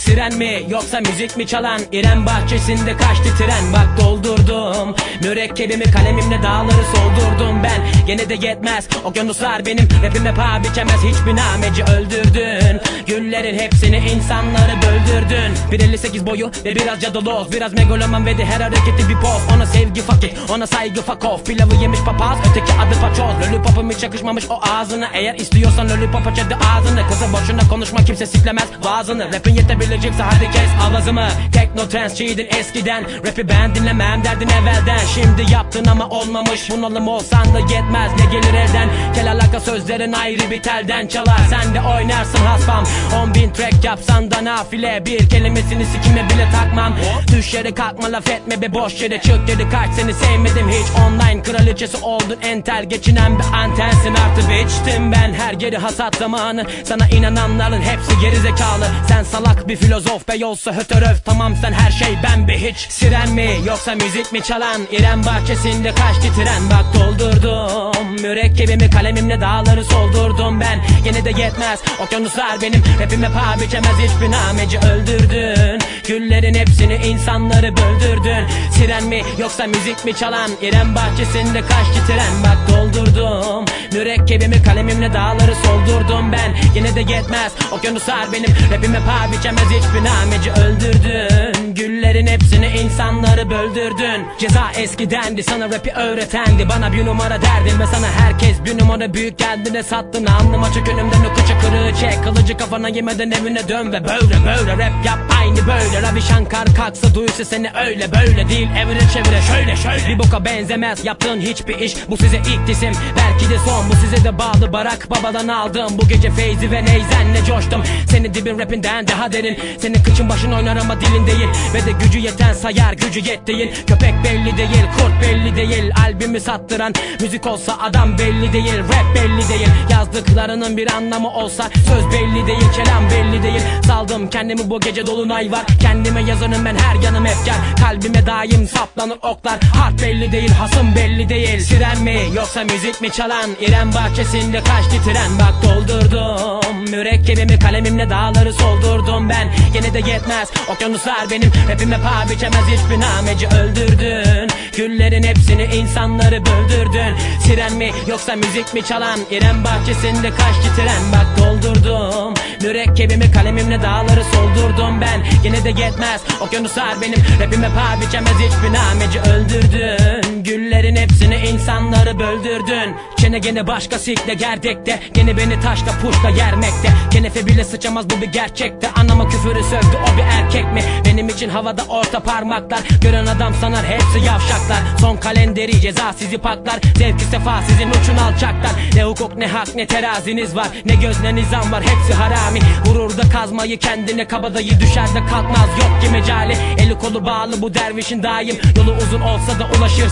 Siren mi yoksa müzik mi çalan İrem bahçesinde kaçtı tren? Bak doldurdum Mürekkebimi kalemimle dağları soldurdum ben. Gene de yetmez okyanuslar benim Rapime paha biçemez. Hiçbir nameci öldürdün Güllerin hepsini insanları böldürdün. 1.58 boyu ve biraz cadaloz Biraz megaloman ve de her hareketi bir poz. Ona sevgi fakir ona saygı fuck off Pilavı yemiş papaz öteki adı paçoz. Lollipop'um hiç çakışmamış o ağzına. Eğer istiyorsan lollipop aç hadi ağzını. Kızı boşuna konuşma kimse siklemez vaazını. Rapin yetebilecekse hadi kes avazımı. Tekno trance çiğdin eskiden. Rapi ben dinlemem derdin evvelden. Şimdi yaptın ama olmamış. Bunalım olsan da yetmez. Ne gelir elden? Kel alaka sözlerin ayrı bir telden çalar. Sen de oynarsın haspam 10 bin track yapsan da nafile. Bir kelimesini sikime bile takmam. Düş yere kalkma laf etme be boş yere Çık geri kaç seni sevmedim hiç. Online kraliçesi oldun. Entel Geçinen bir antensin. Artık biçtim ben. Her yeri hasat zamanı. Sana inananların hepsi gerizekalı Sen salak bir filozof be yolsa hötöröv Tamam sen her şey ben bir hiç. Siren mi yoksa müzik mi çalan? İrem bahçesinde kaçtı tren Bak doldurdum Mürekkebimi kalemimle dağları soldurdum ben. Gene de yetmez okyanuslar benim. Rapime paha biçemez hiçbir nameci öldürdün Güllerin hepsini insanları böldürdün. Siren mi yoksa müzik mi çalan? İrem bahçesinde kaçtı tren? Bak doldurdum. Mürekkebimi kalemimle dağları soldurdum ben. Yine de yetmez. Okyanuslar benim. Rapime paha biçemez hiçbir nameci öldürdün. Güllerin hepsini insanları böldürdün. Ceza eskidendi. Sana rapi öğretendi. Bana bir numara derdin ve sana herkes bir numara büyük kendine sattın. Alnım açık önümden o kıçı kırığı çek. Kılıcı kafana yemeden evine dön ve böyle böyle rap yap. Aynı böyle Ravi Shankar kalksa duysa seni öyle böyle değil. Evire çevire şöyle şöyle. Bir boka benzemez yaptığın hiçbir iş. Bu size ilk disim. Belki de son Bu size de bağlı. Barak babadan aldım Bu gece Feyzi ve Neyzen'le coştum. Seni dibin rapinden daha derin. Senin kıçın başın oynar ama dilin değil. Ve de gücü yeten sayar gücü yet değil. Köpek belli değil kurt belli değil. Albümü sattıran müzik olsa adam belli değil. Rap belli değil. Yazdıklarının bir anlamı olsa Söz belli değil. Kelam belli değil. Saldım kendimi bu gece dolunay var Kendime yazanım ben her yanım efkar Kalbime daim saplanır oklar. Harp belli değil hasım belli değil. Siren mi yoksa müzik mi çalan? İrem bahçesinde kaçtı tren Bak doldurdum Mürekkebimi kalemimle dağları soldurdum ben. Gene de yetmez okyanuslar benim. Rapime paha biçemez hiçbir nameci öldürdün. Güllerin hepsini insanları böldürdün. Siren mi yoksa müzik mi çalan? İrem bahçesinde kaçtı tren Bak doldurdum Mürekkebimi kalemimle dağları soldurdum ben. Yine de yetmez okyanuslar benim. Rapime paha biçemez hiçbir nameci öldürdün. Güllerin hepsini insanları böldürdün Çene gene başka sikle gerdekte. Gene beni taşla puşla yermekte Kenefe bile sıçamaz bu bir gerçekte. Anama küfürü sövdü o bir erkek mi? Benim için havada orta parmaklar. Gören adam sanar hepsi yavşaklar. Son kalenderi ceza sizi paklar. Zevki sefa sizin uçun alçaklar. Ne hukuk ne hak ne teraziniz var. Ne göz ne nizam var hepsi harami. Vurur da kazmayı kendine kabadayı düşer de kalkmaz. Yok ki mecali. Eli kolu bağlı bu dervişin daim. Yolu uzun olsa da ulaşır